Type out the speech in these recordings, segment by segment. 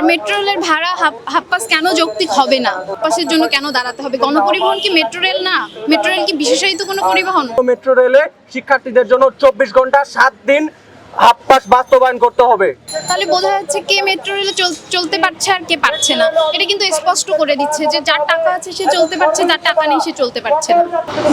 আর metro রেলের ভাড়া half- pass কেন যৌক্তিক হবে না? পাসের জন্য কেন দাঁড়াতে হবে? গণপরিবহন কি মেট্রো রেল না? মেট্রো রেল কি বিশেষায়িত কোনো পরিবহন? মেট্রো রেলে শিক্ষার্থীদের জন্য চব্বিশ ঘণ্টা সাত দিন হাফ পাস বাস্তবায়ন করতে হবে। তাহলে বোঝা যাচ্ছে কে মেট্রো রেলে চল- চলতে পারছে আর কে পারছে না। এটা কিন্তু স্পষ্ট করে দিচ্ছে যে যার টাকা আছে সে চলতে পারছে, যার টাকা নেই সে চলতে পারছে না।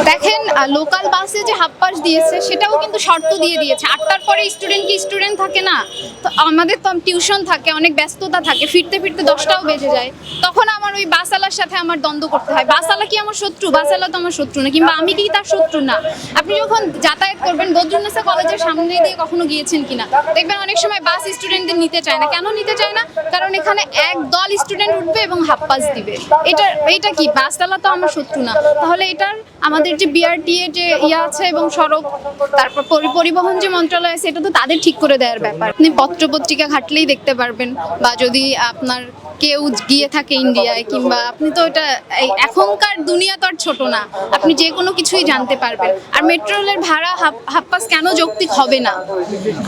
দেখেন লোকাল বাসে যে হাফ পাস দিয়েছে, সেটাও কিন্তু শর্ত দিয়ে দিয়েছে। আটটার পরে স্টুডেন্ট কি স্টুডেন্ট থাকে না? তো আমাদের তো টিউশন থাকে, অনেক ব্যস্ততা থাকে, ফিরতে ফিরতে দশটাও বেজে যায়। তখন আমার ওই বাসালার সাথে আমার দ্বন্দ্ব করতে হয়। বাসালা কি আমার শত্রু? বাসালা তো আমার শত্রু না, কিংবা আমি কি তার শত্রু না? আপনি যখন যাতায়াত করবেন বদরুন্নেসা কলেজের সামনে দিয়ে কখনো গিয়েছেন কিনা? দেখবেন অনেক সময় বাস স্টুডেন্টদের নিতে চায় না। কেন নিতে চায় না? কারণ এখানে এক দল স্টুডেন্ট উঠবে এবং হাফ পাস দিবে। এটা এটা কি? বাসতলা তো আমার শত্রু না। তাহলে এটার আমাদের যে বিআরটিএ যে ইয়ে আছে এবং সড়ক, তারপর পরিবহন যে মন্ত্রণালয় আছে, এটা তো তাদের ঠিক করে দেওয়ার ব্যাপার। আপনি পত্র পত্রিকা ঘাটলেই দেখতে পারবেন। বা যদি আপনার কেউ গিয়ে থাকে ইন্ডিয়ায় কিংবা আপনি তো এটা এখনকার দুনিয়া তো আর ছোট না। আপনি যে কোনো কিছুই জানতে পারবেন। আর মেট্রো রেলের ভাড়া হাফ- পাস কেন যৌক্তিক হবে না?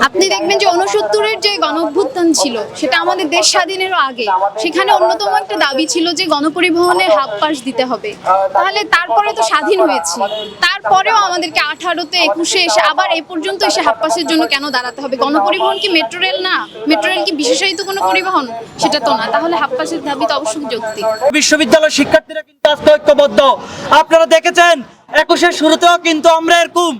আপনি দেখবেন যে উনসত্তরের যে গণঅভ্যুত্থান ছিল, সেটা আমাদের দেশ স্বাধীনেরও আগে। সেখানে অন্যতম একটা দাবি ছিল যে গণপরিবহনে হাফ পাস দিতে হবে। তাহলে তারপরে তো স্বাধীন হয়েছি। তারপরেও আমাদেরকে আঠারোতে একুশে এসে আবার এ পর্যন্ত এসে হাফ পাসের জন্য কেন দাঁড়াতে হবে? গণপরিবহন কি মেট্রো রেল না? মেট্রো রেল কি বিশেষায়িত কোনো পরিবহন? সেটা তো না। তাহলে হাফ পাসের দাবি তো অবশ্যই যৌক্তিক। বিশ্ববিদ্যালয়ের শিক্ষার্থীরা কিন্তু আজকে ঐক্যবদ্ধ। আপনারা দেখেছেন, একুশের শুরুতেও কিন্তু আমরা এরকম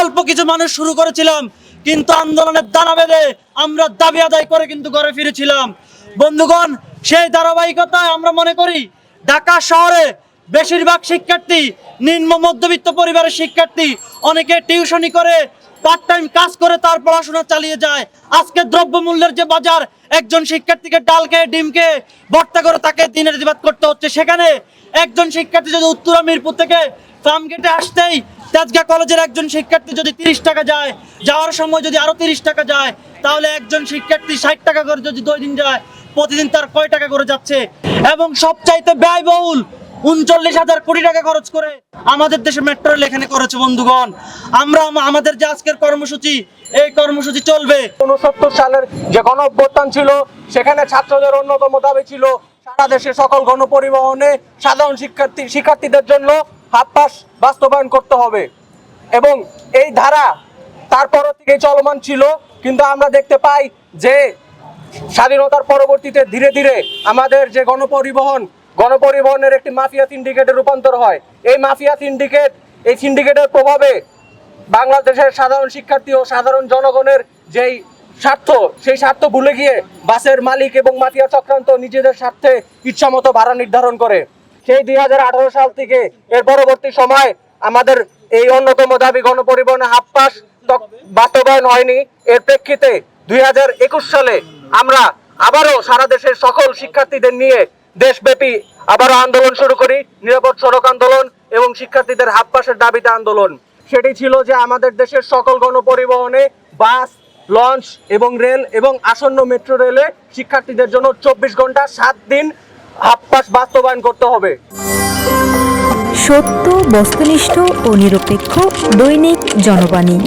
অল্প কিছু মানুষ শুরু করেছিলাম, কিন্তু আন্দোলনের দানা বেঁধে আমরা দাবি আদায় করে কিন্তু ঘরে ফিরেছিলাম। বন্ধুগণ, সেই ধারাবাহিকতায় আমরা মনে করি, ঢাকা শহরে বেশিরভাগ শিক্ষার্থী, নিম্ন মধ্যবিত্ত পরিবারের শিক্ষার্থী, অনেকে টিউশনি করে পার্ট টাইম কাজ করে তার পড়াশোনা চালিয়ে যায়। আজকে দ্রব্যমূল্যের যে বাজার একজন শিক্ষার্থীকে ডালকে ডিমকে ডিম ভর্তা করে তাকে দিনের দিবাদ করতে হচ্ছে। সেখানে একজন শিক্ষার্থী যদি উত্তরা মিরপুর থেকে ফার্ম গেটে আসতেই তেজগা কলেজের একজন শিক্ষার্থী যদি তিরিশ টাকা যায়, যাওয়ার সময় যদি আরও তিরিশ টাকা যায়, তাহলে একজন শিক্ষার্থী ষাট টাকা করে যদি দুই দিন যায়, প্রতিদিন তার কয় টাকা করে যাচ্ছে? এবং সবচাইতে ব্যয়বহুল উনচল্লিশ হাজার কোটি টাকা খরচ করে আমাদের দেশে মেট্রো রেল এখানে করেছে বন্ধুগণ। আমরা আমাদের যে আজকের কর্মসূচি, এই কর্মসূচি চলবে। উনসত্তর সালের যে গণ অভ্যুত্থান ছিল, সেখানে ছাত্রদের অন্যতম দাবি ছিল সারা দেশে সকল গণপরিবহনে সাধারণ শিক্ষার্থী শিক্ষার্থীদের জন্য হাত পাস বাস্তবায়ন করতে হবে। এবং এই ধারা তারপর থেকে চলমান ছিল, কিন্তু আমরা দেখতে পাই যে স্বাধীনতার পরবর্তীতে ধীরে ধীরে আমাদের যে গণপরিবহন গণপরিবহনের একটি মাফিয়া সিন্ডিকেটে রূপান্তর হয়। এই মাফিয়া সিন্ডিকেট এই সিন্ডিকেটের প্রভাবে বাংলাদেশের সাধারণ শিক্ষার্থী ও সাধারণ জনগণের যেই স্বার্থ, সেই স্বার্থ ভুলে গিয়ে বাসের মালিক এবং মাফিয়া চক্রান্ত নিজেদের স্বার্থে ইচ্ছামতো ভাড়া নির্ধারণ করে। সেই দুই হাজার আঠারো সাল থেকে এর পরবর্তী সময় আমাদের এই অন্যতম দাবি গণপরিবহনে হাফ পাস বাস্তবায়ন হয়নি। এর প্রেক্ষিতে দুই হাজার একুশ সালে আমরা আবারও সারা দেশের সকল শিক্ষার্থীদের নিয়ে দেশব্যাপী আবারও আন্দোলন শুরু করি, নিরাপদ সড়ক আন্দোলন এবং শিক্ষার্থীদের হাফ পাসের দাবিতে আন্দোলন। সেটি ছিল যে আমাদের দেশের সকল গণপরিবহনে বাস, লঞ্চ এবং রেল এবং আসন্ন মেট্রো রেলে শিক্ষার্থীদের জন্য চব্বিশ ঘণ্টা সাত দিন হাফ পাস বাস্তবায়ন করতে হবে। সত্য, বস্তুনিষ্ঠ ও নিরপেক্ষ দৈনিক জনবাণী।